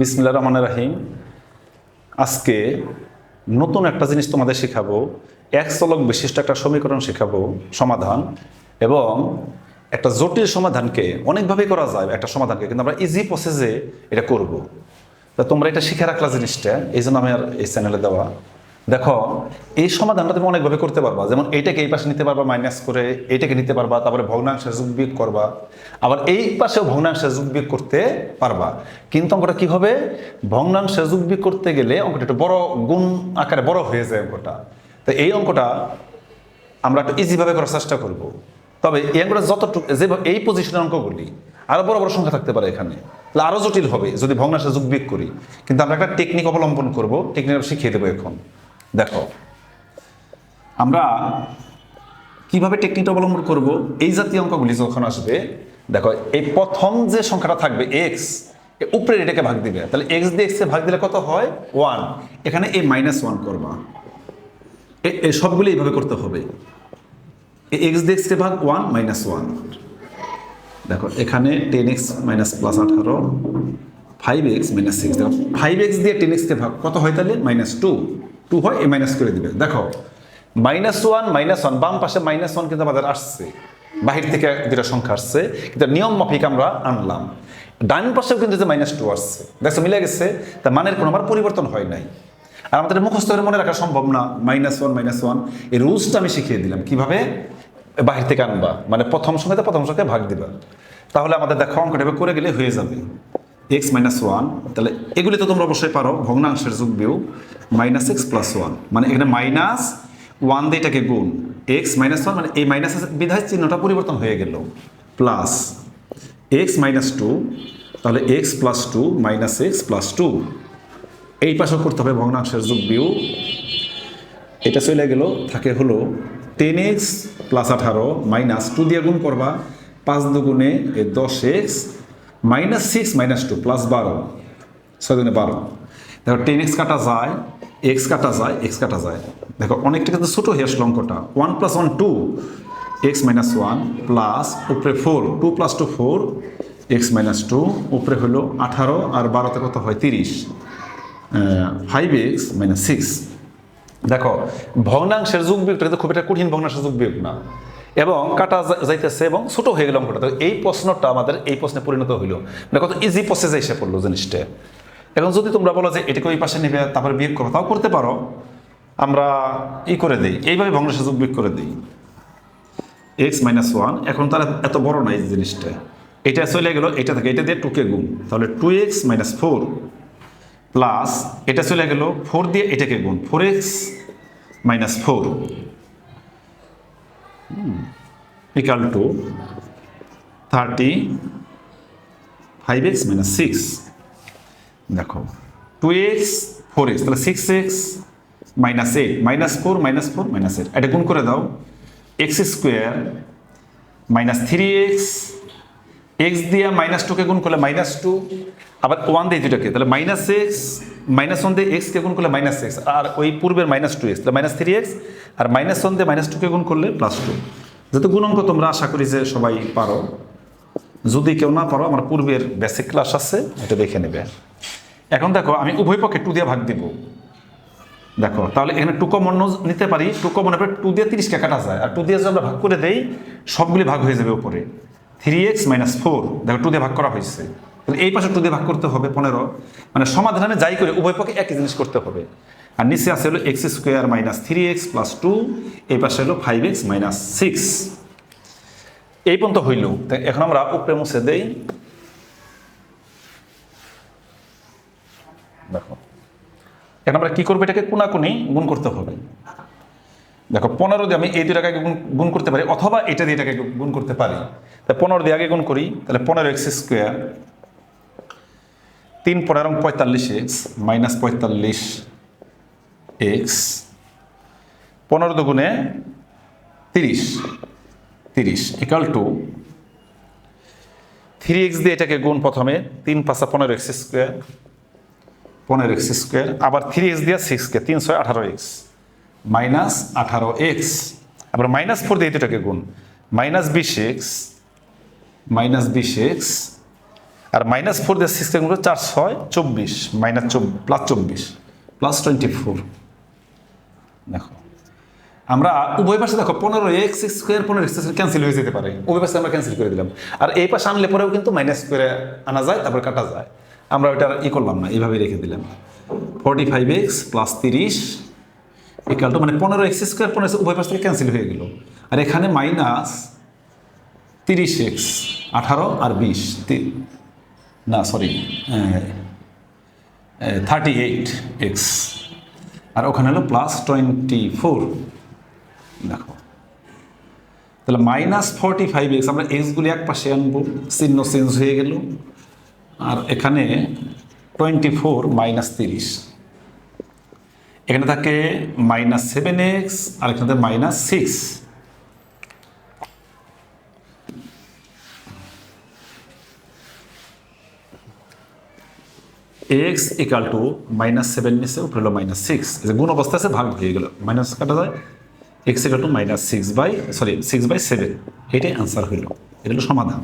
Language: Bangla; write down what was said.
বিসমিল্লা রহমান রাহিম। আজকে নতুন একটা জিনিস তোমাদের শেখাবো, এক চলক বিশিষ্ট একটা সমীকরণ শেখাবো, সমাধান, এবং একটা জটিল সমাধানকে অনেকভাবে করা যায় একটা সমাধানকে, কিন্তু আমরা ইজি প্রসেসে এটা করব। তা তোমরা এটা শিখে রাখলা জিনিসটা, এই জন্য আমি আর এই চ্যানেলে দেওয়া দেখো, এই সমাধানটা তুমি অনেকভাবে করতে পারবা। যেমন এইটাকে এই পাশে নিতে পারবা মাইনাস করে এইটাকে নিতে পারবা, তারপরে ভগ্নাংশে যোগ বিয়োগ করবা। আবার এই পাশেও ভগ্নাংশে যোগ বিয়োগ করতে পারবা। কিন্তু অঙ্কটা কি হবে? ভগ্নাংশে যোগ বিয়োগ করতে গেলে অঙ্কটা একটু বড় গুণ আকারে বড় হয়ে যায় অঙ্কটা। তো এই অঙ্কটা আমরা একটু ইজিভাবে করার চেষ্টা করব। তবে এই অঙ্কটা যতটুকু যে এই পজিশনের অঙ্কগুলি আরও বড় বড় সংখ্যা থাকতে পারে এখানে। তাহলে আরও জটিল হবে যদি ভগ্নাংশে যোগ বিয়োগ করি। কিন্তু আমরা একটা টেকনিক অবলম্বন করব। টেকনিক শিখিয়ে দেবো এখন। দেখো, আমরা কীভাবে টেকনিকটা অবলম্বন করব, এই জাতীয় অঙ্কগুলি যখন আসবে, দেখো, এই প্রথম যে সংখ্যাটা থাকবে এক্স উপরে এটাকে ভাগ দিবে। তাহলে এক্স দিয়ে এক্সে ভাগ দিলে কত হয়? ওয়ান এখানে এই মাইনাস ওয়ান করবা। সবগুলি এইভাবে করতে হবে। এক্স দিয়ে এক্সকে ভাগ ওয়ান মাইনাস ওয়ান দেখো, এখানে টেন এক্স মাইনাস প্লাস আঠারো ফাইভ এক্স মাইনাস সিক্স দেখো ফাইভ এক্স দিয়ে টেন এক্সকে ভাগ, কত হয় তাহলে? মাইনাস টু টু হয় এ মাইনাস করে দিবে দেখো মাইনাস ওয়ান মাইনাস ওয়ান বাম পাশে মাইনাস ওয়ান কিন্তু আমাদের আসছে। বাহির থেকে দুটা সংখ্যা আসছে। কিন্তু নিয়ম মাফিক আমরা আনলাম। ডান পাশেও কিন্তু যে মাইনাস টু আসছে। দেখছ, মিলে গেছে। তা মানের কোনো আমার পরিবর্তন হয় নাই। আর আমাদের মুখস্থ মনে রাখা সম্ভব না। মাইনাস ওয়ান মাইনাস ওয়ান এই রুলসটা আমি শিখিয়ে দিলাম। কীভাবে? বাহির থেকে আনবা। মানে প্রথম সংখ্যাতে প্রথম সংখ্যায় ভাগ দিবা। তাহলে আমাদের দেখো অঙ্কটা করে গেলে হয়ে যাবে। এক্স মাইনাস ওয়ান তাহলে এগুলি তো তোমরা অবশ্যই পারো, ভগ্নাংশের যোগ বিয়োগ মাইনাস এক্স প্লাস ওয়ান মানে এখানে মাইনাস ওয়ান দিয়ে এটাকে গুণ এক্স মাইনাস ওয়ান মানে এই মাইনাস বিধায় চিহ্নটা পরিবর্তন হয়ে গেল প্লাস এক্স মাইনাস টু তাহলে X plus two minus X plus two এই পাশেও করতে হবে ভগ্নাংশের যোগ বিয়োগ, এটা চলে গেল, থাকে হলো টেন এক্স প্লাস আঠারো মাইনাস টু দিয়ে গুণ করবা, পাঁচ দুগুণে দশ X minus six minus two plus বারো ছয় দুগুণে বারো দেখো টেন এক্স কাটা যায় এক্স কাটা যায় এক্স কাটা যায়। দেখো অনেকটা কিন্তু ছোটো হয়ে আসলো অঙ্কটা। One plus one two X minus one plus উপরে four two plus two four X minus two উপরে হলো আঠারো, আর বারোতে কত হয়? তিরিশ। ফাইভ এক্স মাইনাস সিক্স দেখো, ভগ্নাংশের যুগ বিয়োগটা কিন্তু খুব একটা কঠিন ভগ্নাংশের যুগ বিয়োগ না। এবং কাটা যাইতেছে এবং ছোট হয়ে গেল অঙ্কটা। এই প্রশ্নটা আমাদের এই প্রশ্নে পরিণত হইল। মানে কত ইজি প্রসেসে এসে পড়ল জিনিসটা। এখন যদি তোমরা বলো যে এটাকে ওই পাশে নেবে, তারপরে বিয়োগ করো, তাও করতে পারো। আমরা ই করে দিই। এইভাবে যুগ বিয়োগ করে দিই। এক্স মাইনাস ওয়ান এখন তার এত বড় না এই জিনিসটা। এটা চলে গেল, এটা থেকে, এটা দিয়ে টুকে গুণ। তাহলে two X minus four plus এটা চলে গেল ফোর দিয়ে এটাকে গুণ। Four X minus four equal two thirty five X minus six দেখো টু এক্স ফোর এক্স তাহলে six X minus eight minus four minus four minus eight এটা গুণ করে দাও। X square minus three X X দিয়ে মাইনাস টুকে গুণ করলে মাইনাস টু আবার ওয়ান দিয়ে দুটাকে তাহলে মাইনাস এক্স মাইনাস ওয়ান দিয়ে এক্সকে গুণ করলে মাইনাস এক্স আর ওই পূর্বের মাইনাস টু এক্স তাহলে মাইনাস থ্রি এক্স আর মাইনাস ওয়ান দিয়ে মাইনাস টুকে গুণ করলে প্লাস টু যেহেতু গুণাঙ্ক তোমরা আশা করি যে সবাই পারো, যদি কেউ না পারো, আমার পূর্বের বেসিক ক্লাস আছে, এটা দেখে নেবে। এখন দেখো, আমি উভয় পক্ষে টু দিয়ে ভাগ দিব। দেখো, তাহলে এখানে টু কমন নিতে পারি টু কমন হবে টু দিয়ে তিরিশকে কাটা যায়, আর টু দিয়ে যদি আমরা ভাগ করে দেই, সবগুলি ভাগ হয়ে যাবে উপরে। থ্রি এক্স মাইনাস ফোর দেখো টু দিয়ে ভাগ করা হয়েছে। তাহলে এই পাশে টু দিয়ে ভাগ করতে হবে পনেরো। মানে সমাধানে যাই করে উভয় পক্ষে একই জিনিস করতে হবে। আর নিচে আছে হলো X square minus three X plus two এই পাশে হলো ফাইভ এক্স মাইনাস সিক্স এই পর্যন্ত হইল। এখন আমরা উপরে মুছে দেই। দেখো। এখন আমরা কি করব এটাকে কোনাকুনি গুণ করতে হবে। দেখো, পনেরো দিয়ে আমি এই দুই টাকাকে গুণ গুণ করতে পারি, অথবা এটা দিয়ে এটাকে গুণ করতে পারি। তাই পনেরো দিয়ে আগে গুণ করি, তাহলে পনেরো এক্স স্কোয়ার তিন পনেরো পঁয়তাল্লিশ এক্স, মাইনাস পঁয়তাল্লিশ এক্স, পনেরো দুগুণে তিরিশ তিরিশ ইকাল টু থ্রি এক্স দিয়ে এটাকে গুণ প্রথমে তিন পাঁচা পনেরো এক্স স্কোয়ার, পনেরো এক্স স্কোয়ার, আবার থ্রি এক্স দিয়ে সিক্সকে তিনশো আঠারো এক্স, মাইনাস আঠারো এক্স। আবার মাইনাস ফোর দিয়ে এটাকে গুণ, মাইনাস বিশ এক্স, মাইনাস বিশ এক্স আর মাইনাস ফোর দিয়ে সিক্স গুণ চার ছয় চব্বিশ। মাইনাস প্লাস চব্বিশ। প্লাস টোয়েন্টি ফোর দেখো। আমরা উভয় পাশে দেখো পনেরো এক্স স্কোয়ার পনেরো এক্স ক্যান্সেল হয়ে যেতে পারে। উভয় পাশে আমরা ক্যান্সেল করে দিলাম। আর এই পাশে আনলে পরেও কিন্তু মাইনাস করে আনা যায় তারপর কাটা যায়। আমরা ওইটা ই করলাম না এইভাবে রেখে দিলাম। ফর্টি ফাইভ এক্স প্লাস তিরিশ ইকাল টু মানে পনেরো এক্স স্কোয়ার পনেরো উভয় পাশ থেকে ক্যান্সেল হয়ে গেল। আর এখানে মাইনাস তিরিশ এক্স আঠারো আর বিশ না সরি থার্টি এইট এক্স আর ওখানে হলো প্লাস টোয়েন্টি ফোর দেখো। তাহলে মাইনাস ফর্টি ফাইভ এক্স আমরা এক্সগুলি এক পাশে আনব, চিহ্ন চেঞ্জ হয়ে গেল। আর এখানে টোয়েন্টি ফোর মাইনাস তিরিশ। এখানে থাকে মাইনাস সেভেন এক্স আর এখানে থাকে minus six X equal two minus seven নিচে উপরে হলো মাইনাস সিক্স। যে গুণ অবস্থা আছে, ভাগ হয়ে গেল। মাইনাস কাটা যায়, X equal two minus six by, sorry, six by seven. এটাই আনসার হইল এটা হলো সমাধান।